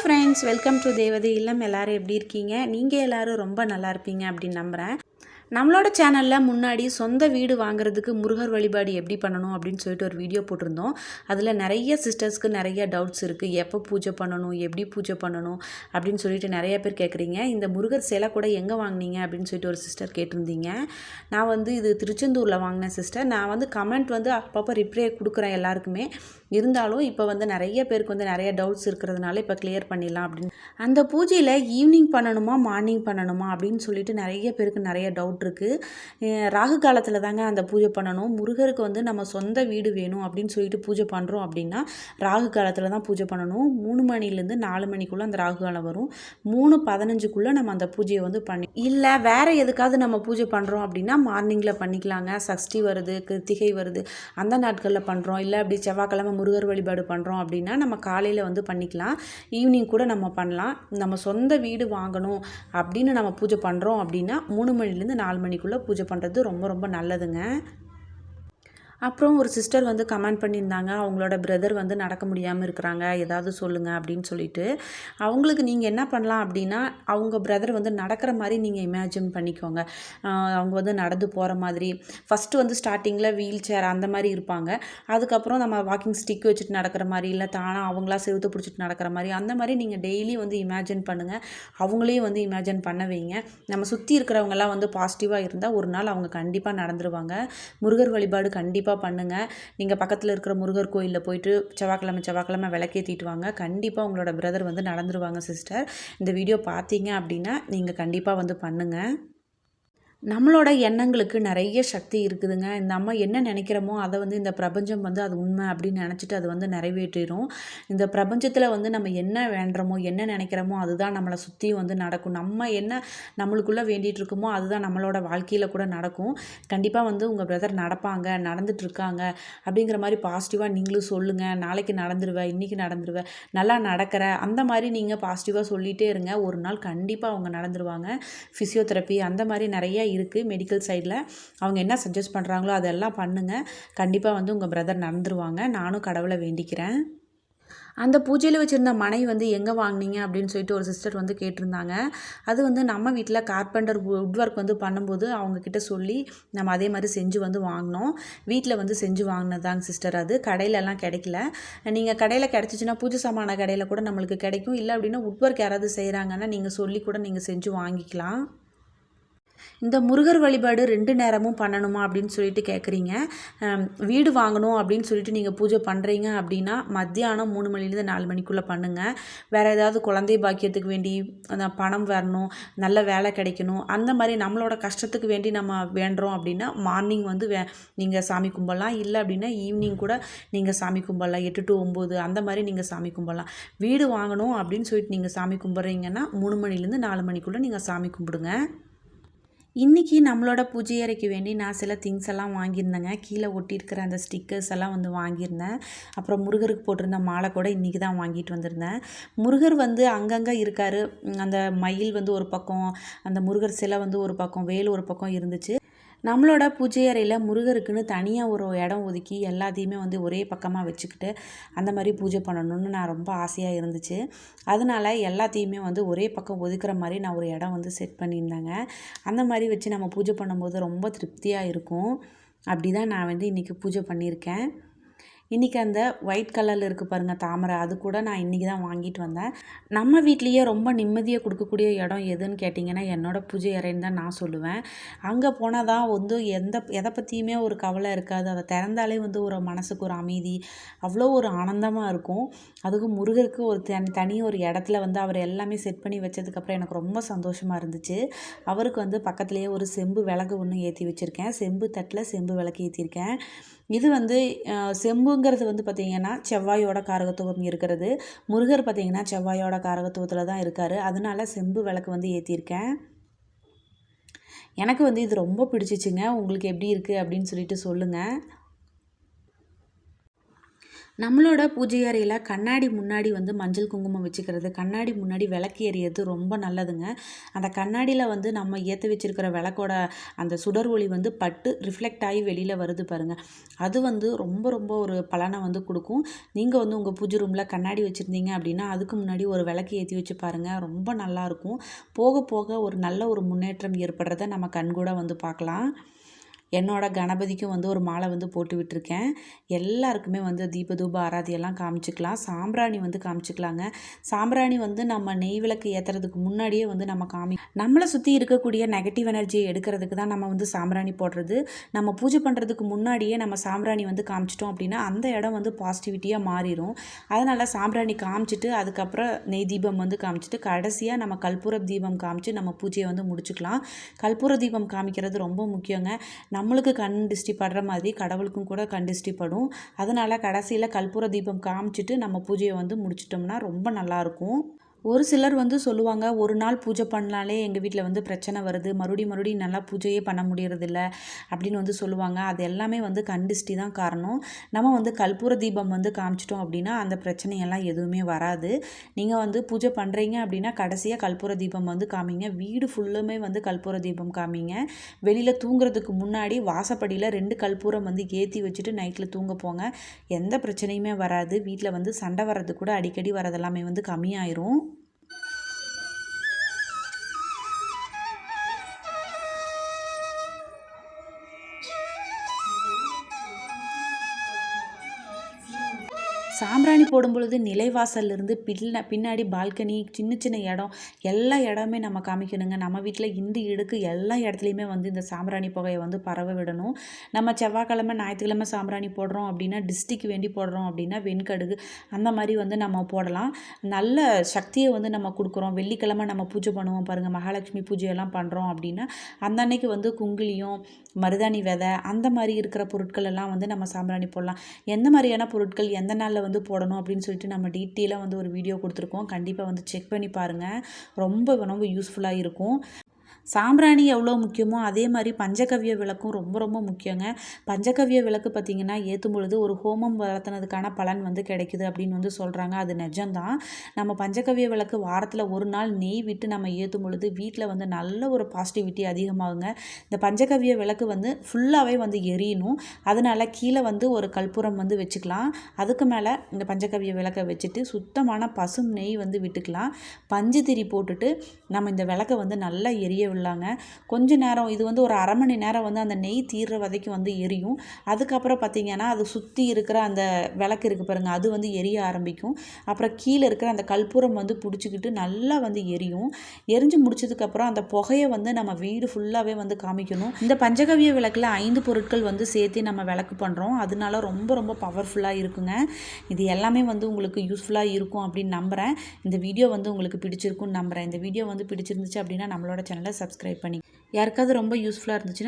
Friends welcome to தேவதை இல்லம் எல்லாரும் எப்படி இருக்கீங்க? நீங்கள் எல்லோரும் ரொம்ப நல்லா இருப்பீங்க அப்படின்னு நம்புகிறேன் நம்மளோட சேனலில் முன்னாடி சொந்த வீடு வாங்குறதுக்கு முருகர் வழிபாடு எப்படி பண்ணணும் அப்படின்னு சொல்லிட்டு ஒரு வீடியோ போட்டிருந்தோம். அதில் நிறைய சிஸ்டர்ஸ்க்கு நிறைய டவுட்ஸ் இருக்குது எப்போ பூஜை பண்ணணும் எப்படி பூஜை பண்ணணும் அப்படின்னு சொல்லிட்டு நிறைய பேர் கேட்குறீங்க இந்த முருகர் சிலை கூட எங்கே வாங்குனீங்க அப்படின்னு சொல்லிட்டு ஒரு சிஸ்டர் கேட்டிருந்தீங்க. நான் வந்து இது திருச்செந்தூரில் வாங்கினேன் சிஸ்டர் நான் வந்து கமெண்ட் வந்து அப்பப்போ ரிப்ளை கொடுக்குறேன் எல்லாருக்குமே. இருந்தாலும் இப்போ வந்து நிறைய பேருக்கு வந்து நிறைய டவுட்ஸ் இருக்கிறதுனால இப்போ கிளியர் பண்ணிடலாம் அப்படின்னு. அந்த பூஜையில் ஈவினிங் பண்ணணுமா மார்னிங் பண்ணணுமா அப்படின்னு சொல்லிட்டு நிறைய பேருக்கு நிறைய டவுட் இருக்குது ராகு காலத்தில் தாங்க அந்த பூஜை பண்ணணும். முருகருக்கு வந்து நம்ம சொந்த வீடு வேணும் அப்படின்னு சொல்லிட்டு பூஜை பண்ணுறோம் அப்படின்னா ராகு காலத்தில் தான் பூஜை பண்ணணும். மூணு மணிலேருந்து நாலு மணிக்குள்ளே அந்த ராகு காலம் வரும். மூணு பதினஞ்சுக்குள்ளே நம்ம அந்த பூஜையை வந்து பண்ணி இல்லை வேறு எதுக்காவது நம்ம பூஜை பண்ணுறோம் அப்படின்னா மார்னிங்கில் பண்ணிக்கலாங்க. சஷ்டி வருது கிருத்திகை வருது. அந்த நாட்களில் பண்ணுறோம் இல்லை அப்படி செவ்வாய்க்கிழமை முருகர் வழிபாடு பண்ணுறோம் அப்படின்னா நம்ம காலையில் வந்து பண்ணிக்கலாம். ஈவினிங் கூட நம்ம பண்ணலாம். நம்ம சொந்த வீடு வாங்கணும் அப்படின்னு நம்ம பூஜை பண்ணுறோம் அப்படின்னா மூணு மணிலேருந்து நாலு மணிக்குள்ளே பூஜை பண்ணுறது ரொம்ப ரொம்ப நல்லதுங்க. அப்புறம் ஒரு சிஸ்டர் வந்து கமெண்ட் பண்ணியிருந்தாங்க அவங்களோட பிரதர் வந்து நடக்க முடியாமல் இருக்கிறாங்க ஏதாவது சொல்லுங்கள் அப்படின்னு சொல்லிட்டு. அவங்களுக்கு நீங்கள் என்ன பண்ணலாம் அப்படின்னா அவங்க பிரதர் வந்து நடக்கிற மாதிரி நீங்கள் இமேஜின் பண்ணிக்கோங்க. அவங்க வந்து நடந்து போகிற மாதிரி. ஃபஸ்ட்டு வந்து ஸ்டார்டிங்கில் வீல் சேர் அந்த மாதிரி இருப்பாங்க. அதுக்கப்புறம் நம்ம வாக்கிங் ஸ்டிக் வச்சுட்டு நடக்கிற மாதிரி இல்லை தானாக அவங்களா செவுத்து பிடிச்சிட்டு நடக்கிற மாதிரி அந்த மாதிரி நீங்கள் டெய்லி வந்து இமேஜின் பண்ணுங்கள் அவங்களையும் வந்து இமேஜின் பண்ண வைங்க. நம்ம சுற்றி இருக்கிறவங்கலாம் வந்து பாசிட்டிவாக இருந்தால் ஒரு நாள் அவங்க கண்டிப்பாக நடந்துருவாங்க. முருகர் வழிபாடு கண்டிப்பாக கண்டிப்பாக பண்ணுங்கள் நீங்கள் பக்கத்தில் இருக்கிற முருகர் கோயிலில் போயிட்டு செவ்வாய்க்கிழமை செவ்வாய்க்கிழமை விளக்கேற்றிட்டு வாங்க. கண்டிப்பாக உங்களோட பிரதர் வந்து நடந்துருவாங்க சிஸ்டர் இந்த வீடியோ பார்த்தீங்க அப்படின்னா நீங்கள் கண்டிப்பாக வந்து பண்ணுங்கள் நம்மளோட எண்ணங்களுக்கு நிறைய சக்தி இருக்குதுங்க. இந்த அம்மா என்ன நினைக்கிறோமோ அதை வந்து இந்த பிரபஞ்சம் வந்து அது உண்மை அப்படின்னு நினச்சிட்டு அது வந்து நிறைவேற்றிடும் இந்த பிரபஞ்சத்தில் வந்து நம்ம என்ன வேண்டுறோமோ என்ன நினைக்கிறோமோ அதுதான் நம்மளை சுற்றி வந்து நடக்கும். நம்ம என்ன நம்மளுக்குள்ளே வேண்டிகிட்டு இருக்கோமோ அதுதான் நம்மளோட வாழ்க்கையில் கூட நடக்கும். கண்டிப்பாக வந்து உங்கள் பிரதர் நடப்பாங்க நடந்துட்டுருக்காங்க அப்படிங்கிற மாதிரி பாசிட்டிவாக நீங்களும் சொல்லுங்கள் நாளைக்கு நடந்துருவேன் இன்றைக்கி நடந்துருவேன் நல்லா நடக்கிற அந்த மாதிரி நீங்கள் பாசிட்டிவாக சொல்லிகிட்டே இருங்க. ஒரு நாள் கண்டிப்பாக அவங்க நடந்துருவாங்க. ஃபிசியோதெரப்பி அந்த மாதிரி நிறைய இருக்குது மெடிக்கல் சைடில் அவங்க என்ன சஜஸ்ட் பண்ணுறாங்களோ அதெல்லாம் பண்ணுங்கள் கண்டிப்பாக வந்து உங்கள் பிரதர் நடந்துருவாங்க. நானும் கடவுளை வேண்டிக்கிறேன். அந்த பூஜையில் வச்சுருந்த மனை வந்து எங்கே வாங்குனீங்க அப்படின்னு சொல்லிட்டு ஒரு சிஸ்டர் வந்து கேட்டிருந்தாங்க. அது வந்து நம்ம வீட்டில் கார்பெண்டர் வுட் ஒர்க் வந்து பண்ணும்போது அவங்கக்கிட்ட சொல்லி நம்ம அதே மாதிரி செஞ்சு வந்து வாங்கினோம். வீட்டில் வந்து செஞ்சு வாங்கினதாங்க சிஸ்டர் அது. கடையிலலாம் கிடைக்கல. நீங்கள் கடையில் கிடச்சிச்சின்னா பூஜை சாமான கடையில் கூட நம்மளுக்கு கிடைக்கும். இல்லை அப்படின்னா வுட் ஒர்க் யாராவது செய்கிறாங்கன்னா நீங்கள் சொல்லி கூட நீங்கள் செஞ்சு வாங்கிக்கலாம். இந்த முருகர் வழிபாடு ரெண்டு நேரமும் பண்ணணுமா அப்படின்னு சொல்லிட்டு கேட்குறீங்க வீடு வாங்கணும் அப்படின்னு சொல்லிட்டு நீங்கள் பூஜை பண்ணுறீங்க அப்படின்னா மத்தியானம் மூணு மணிலேருந்து நாலு மணிக்குள்ளே பண்ணுங்கள் வேறு ஏதாவது குழந்தை பாக்கியத்துக்கு வேண்டி அந்த பணம் வரணும் நல்ல வேலை கிடைக்கணும் அந்த மாதிரி நம்மளோட கஷ்டத்துக்கு வேண்டி நம்ம வேண்டுறோம் அப்படின்னா மார்னிங் வந்து வே நீங்கள் சாமி கும்பிடலாம். இல்லை அப்படின்னா ஈவினிங் கூட நீங்கள் சாமி கும்பிடலாம். எட்டு டு ஒம்பது அந்த மாதிரி நீங்கள் சாமி கும்பிடலாம். வீடு வாங்கணும் அப்படின்னு சொல்லிட்டு நீங்கள் சாமி கும்பிட்றீங்கன்னா மூணு மணிலேருந்து நாலு மணிக்குள்ளே நீங்கள் சாமி கும்பிடுங்க. இன்றைக்கி நம்மளோட பூஜை அறைக்கு வேண்டி நான் சில திங்ஸ் எல்லாம் வாங்கியிருந்தேங்க. கீழே ஒட்டியிருக்கிற அந்த ஸ்டிக்கர்ஸ் எல்லாம் வந்து வாங்கியிருந்தேன். அப்புறம் முருகருக்கு போட்டிருந்த மாலை கூட இன்றைக்கி தான் வாங்கிட்டு வந்திருந்தேன். முருகர் வந்து அங்கங்கே இருக்கார். அந்த மயில் வந்து ஒரு பக்கம் அந்த முருகர் சிலை வந்து ஒரு பக்கம் வேல் ஒரு பக்கம் இருந்துச்சு. நம்மளோட பூஜை அறையில் முருகருக்குன்னு தனியாக ஒரு இடம் ஒதுக்கி எல்லாத்தையுமே வந்து ஒரே பக்கமாக வச்சுக்கிட்டு அந்த மாதிரி பூஜை பண்ணணும்னு நான் ரொம்ப ஆசையாக இருந்துச்சு. அதனால எல்லாத்தையுமே வந்து ஒரே பக்கம் ஒதுக்குற மாதிரி நான் ஒரு இடம் வந்து செட் பண்ணியிருந்தேங்க. அந்த மாதிரி வச்சு நம்ம பூஜை பண்ணும்போது ரொம்ப திருப்தியாக இருக்கும். அப்படி தான் நான் வந்து இன்றைக்கி பூஜை பண்ணியிருக்கேன். இன்றைக்கி அந்த ஒயிட் கலரில் இருக்குது பாருங்கள் தாமரை. அது கூட நான் இன்றைக்கி தான் வாங்கிட்டு வந்தேன். நம்ம வீட்லேயே ரொம்ப நிம்மதியை கொடுக்கக்கூடிய இடம் எதுன்னு கேட்டிங்கன்னா என்னோடய பூஜை அறைன்னு தான் நான் சொல்லுவேன். அங்கே போனால் தான் வந்து எந்த எதை பற்றியுமே ஒரு கவலை இருக்காது. அதை திறந்தாலே வந்து ஒரு மனசுக்கு ஒரு அமைதி அவ்வளோ ஒரு ஆனந்தமாக இருக்கும். அதுக்கு முருகருக்கு ஒரு தனி தனி ஒரு இடத்துல வந்து அவர் எல்லாமே செட் பண்ணி வச்சதுக்கப்புறம் எனக்கு ரொம்ப சந்தோஷமாக இருந்துச்சு. அவருக்கு வந்து பக்கத்துலேயே ஒரு செம்பு விளக்கு ஒன்று ஏற்றி வச்சுருக்கேன். செம்பு தட்டில் செம்பு விளக்கு ஏற்றிருக்கேன் இது வந்து செம்புங்கிறது வந்து பார்த்திங்கன்னா செவ்வாயோட காரகத்துவம் இருக்கிறது. முருகர் பார்த்திங்கன்னா செவ்வாயோட காரகத்துவத்தில் தான் இருக்கார். அதனால செம்பு விளக்கு வந்து ஏற்றியிருக்கேன் எனக்கு வந்து இது ரொம்ப பிடிச்சிச்சுங்க. உங்களுக்கு எப்படி இருக்குது அப்படின்னு சொல்லிட்டு சொல்லுங்கள் நம்மளோட பூஜை அறையில் கண்ணாடி முன்னாடி வந்து மஞ்சள் குங்குமம் வச்சுக்கிறது கண்ணாடி முன்னாடி விளக்கு எறியது ரொம்ப நல்லதுங்க. அந்த கண்ணாடியில் வந்து நம்ம ஏற்றி வச்சிருக்கிற விளக்கோட அந்த சுடர் ஒளி வந்து பட்டு ரிஃப்ளெக்ட் ஆகி வெளியில் வருது பாருங்கள் அது வந்து ரொம்ப ரொம்ப ஒரு பலனை வந்து கொடுக்கும். நீங்கள் வந்து உங்கள் பூஜை ரூமில் கண்ணாடி வச்சுருந்தீங்க அப்படின்னா அதுக்கு முன்னாடி ஒரு விளக்கு ஏற்றி வச்சு பாருங்கள் ரொம்ப நல்லாயிருக்கும் போக போக ஒரு நல்ல ஒரு முன்னேற்றம் ஏற்படுறத நம்ம கண்கூட வந்து பார்க்கலாம். என்னோடய கணபதிக்கும் வந்து ஒரு மாலை வந்து போட்டு விட்டுருக்கேன். எல்லாருக்குமே வந்து தீப தூப ஆராதியெல்லாம் காமிச்சிக்கலாம். சாம்பிராணி வந்து காமிச்சிக்கலாங்க. சாம்பிராணி வந்து நம்ம நெய் விளக்கு ஏற்றுறதுக்கு முன்னாடியே வந்து நம்ம காமி நம்மளை சுற்றி இருக்கக்கூடிய நெகட்டிவ் எனர்ஜியை எடுக்கிறதுக்கு தான் நம்ம வந்து சாம்பிராணி போடுறது. நம்ம பூஜை பண்ணுறதுக்கு முன்னாடியே நம்ம சாம்பிராணி வந்து காமிச்சிட்டோம் அப்படின்னா அந்த இடம் வந்து பாசிட்டிவிட்டியாக மாறிடும் அதனால் சாம்பிராணி காமிச்சிட்டு அதுக்கப்புறம் நெய் தீபம் வந்து காமிச்சிட்டு கடைசியாக நம்ம கற்பூர தீபம் காமிச்சு நம்ம பூஜையை வந்து முடிச்சுக்கலாம். கற்பூர தீபம் காமிக்கிறது ரொம்ப முக்கியங்க. நம்மளுக்கு கண் திருஷ்டி படுற மாதிரி கடவுளுக்கும் கூட கண் திருஷ்டி படும் அதனால் கடைசியில் கற்பூர தீபம் காமிச்சிட்டு நம்ம பூஜையை வந்து முடிச்சிட்டோம்னா ரொம்ப நல்லாயிருக்கும் ஒரு சிலர் வந்து சொல்லுவாங்க ஒரு நாள் பூஜை பண்ணாலே எங்கள் வீட்டில் வந்து பிரச்சனை வருது. மறுபடி மறுபடியும் நல்லா பூஜையே பண்ண முடியறதில்ல. அப்படின்னு வந்து சொல்லுவாங்க. அது எல்லாமே வந்து கண்டிஷ்டி தான் காரணம். நம்ம வந்து கற்பூர தீபம் வந்து காமிச்சிட்டோம் அப்படின்னா அந்த பிரச்சனையெல்லாம் எதுவுமே வராது. நீங்கள் வந்து பூஜை பண்ணுறீங்க அப்படின்னா கடைசியாக கற்பூர தீபம் வந்து காமிங்க. வீடு ஃபுல்லுமே வந்து கற்பூர தீபம் காமிங்க. வெளியில் தூங்குறதுக்கு முன்னாடி வாசப்படியில் ரெண்டு கற்பூரம் வந்து ஏற்றி வச்சுட்டு நைட்டில் தூங்க போங்க. எந்த பிரச்சனையுமே வராது. வீட்டில் வந்து சண்டை வர்றது கூட அடிக்கடி வரதெல்லாமே வந்து கம்மியாயிரும். சாம்பிராணி போடும் பொழுது நிலைவாசல்லேருந்து பின்ன பின்னாடி பால்கனி சின்ன சின்ன இடம் எல்லா இடமே நம்ம காமிக்கணுங்க. நம்ம வீட்டில் இந்த இடுக்கு எல்லா இடத்துலையுமே வந்து இந்த சாம்பிராணி புகையை வந்து பரவ விடணும். நம்ம செவ்வாய்க்கிழமை ஞாயிற்றுக்கிழமை சாம்பிராணி போடுறோம் அப்படின்னா டிஸ்டிக் வேண்டி போடுறோம் அப்படின்னா வெண்கடுகு அந்த மாதிரி வந்து நம்ம போடலாம். நல்ல சக்தியை வந்து நம்ம கொடுக்குறோம். வெள்ளிக்கிழமை நம்ம பூஜை பண்ணுவோம் பாருங்கள் மகாலட்சுமி பூஜையெல்லாம் பண்ணுறோம் அப்படின்னா அந்த அன்னைக்கு வந்து குங்கிலியும் மருதாணி விதை அந்த மாதிரி இருக்கிற பொருட்கள் எல்லாம் வந்து நம்ம சாம்பிராணி போடலாம். எந்த மாதிரியான பொருட்கள் எந்த நாளில் வந்து போடணும் அப்படின்னு சொல்லிட்டு நம்ம டீட்டெயிலாக வந்து ஒரு வீடியோ கொடுத்துருக்கோம். கண்டிப்பாக வந்து செக் பண்ணி பாருங்கள் ரொம்ப ரொம்ப யூஸ்ஃபுல்லாக இருக்கும். சாம்பிராணி எவ்வளோ முக்கியமோ அதே மாதிரி பஞ்சகவ்ய விளக்கும் ரொம்ப ரொம்ப முக்கியங்க. பஞ்சகவ்ய விளக்கு பார்த்திங்கன்னா ஏற்றும் பொழுது ஒரு ஹோமம் வளர்த்துனதுக்கான பலன் வந்து கிடைக்குது அப்படின்னு வந்து சொல்கிறாங்க அது நிஜம்தான். நம்ம பஞ்சகவ்ய விளக்கு வாரத்தில் ஒரு நாள் நெய் விட்டு நம்ம ஏற்றும் பொழுது வீட்டில் வந்து நல்ல ஒரு பாசிட்டிவிட்டி அதிகமாகுங்க. இந்த பஞ்சகவ்ய விளக்கு வந்து ஃபுல்லாகவே வந்து எரியணும். அதனால் கீழே வந்து ஒரு கற்பூரம் வந்து வச்சுக்கலாம். அதுக்கு மேலே இந்த பஞ்சகவ்ய விளக்கை வச்சுட்டு சுத்தமான பசும் நெய் வந்து விட்டுக்கலாம். பஞ்சு திரி போட்டுட்டு நம்ம இந்த விளக்கை வந்து நல்லா எரிய விடலாங்க கொஞ்ச நேரம் இது வந்து ஒரு அரை மணி நேரம் வந்து அந்த நெய் தீர்ற வரைக்கும் வந்து எரியும். அதுக்கப்புறம் பார்த்திங்கன்னா அது சுற்றி இருக்கிற அந்த விளக்கு இருக்குது பாருங்கள் அது வந்து எரிய ஆரம்பிக்கும். அப்புறம் கீழே இருக்கிற அந்த கற்பூரம் வந்து பிடிச்சிக்கிட்டு நல்லா வந்து எரியும். எரிஞ்சு முடிச்சதுக்கப்புறம் அந்த புகையை வந்து நம்ம வீடு ஃபுல்லாகவே வந்து காமிக்கணும். இந்த பஞ்சகவிய விளக்கில் ஐந்து பொருட்கள் வந்து சேர்த்து நம்ம விளக்கு பண்ணுறோம் அதனால ரொம்ப ரொம்ப பவர்ஃபுல்லாக இருக்குங்க. இது எல்லாமே வந்து உங்களுக்கு யூஸ்ஃபுல்லாக இருக்கும் அப்படின்னு நம்புகிறேன் இந்த வீடியோ வந்து உங்களுக்கு பிடிச்சிருக்குன்னு நம்புகிறேன் இந்த வீடியோ வந்து பிடிச்சிருந்துச்சு அப்படின்னா நம்மளோட சேனலை சப்ஸ்கிரைப் பண்ணி யாருக்காவது ரொம்ப யூஸ்ஃபுல்லாக இருந்துச்சுன்னா